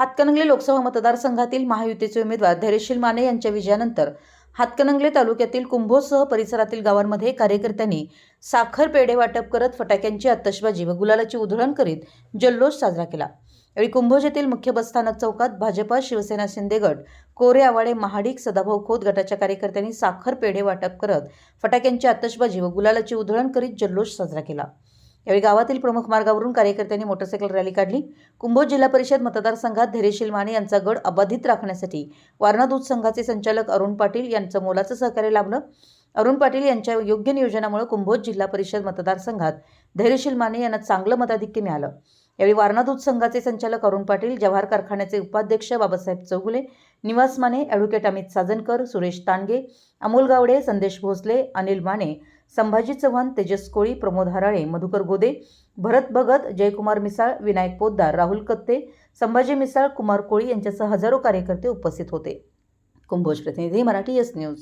हातकणंगले लोकसभा मतदारसंघातील महायुतीचे उमेदवार धैर्यशील माने यांच्या विजयानंतर हातकणंगले तालुक्यातील कुंभोजसह परिसरातील गावांमध्ये कार्यकर्त्यांनी साखर पेढे वाटप करत फटाक्यांची आतषबाजी व गुलालाची उधळण करीत जल्लोष साजरा केला. यावेळी कुंभोज येथील मुख्य बसस्थानक चौकात भाजपा शिवसेना शिंदे गट कोरे आवाडे महाडिक सदाभाऊ खोत गटाच्या कार्यकर्त्यांनी साखर पेढे वाटप करत फटाक्यांची आतषबाजी व गुलालाची उधळण करीत जल्लोष साजरा केला. यावेळी गावातील प्रमुख मार्गावरून कार्यकर्त्यांनी मोटरसायकल रॅली काढली. कुंभोज जिल्हा परिषद मतदारसंघात धैर्यशील माने यांचा गड अबाधित राखण्यासाठी वारणा दूध संघाचे संचालक अरुण पाटील यांचं मोलाचं सहकार्य लाभलं. अरुण पाटील यांच्या योग्य नियोजनामुळे कुंभोज जिल्हा परिषद मतदारसंघात धैर्यशील माने यांना चांगलं मताधिक्य मिळालं. यावेळी वारणा दूध संघाचे संचालक अरुण पाटील जवाहर कारखान्याचे उपाध्यक्ष बाबासाहेब चौगुले निवास माने ॲडव्होकेट अमित साजनकर सुरेश तांडगे अमोल गावडे संदेश भोसले अनिल माने संभाजी चव्हाण तेजस कोळी प्रमोद हराळे मधुकर गोदे भरत भगत जयकुमार मिसाळ विनायक पोद्दार राहुल कत्ते संभाजी मिसाळ कुमार कोळी यांच्यासह हजारो कार्यकर्ते उपस्थित होते. कुंभोज प्रतिनिधी मराठी एस न्यूज.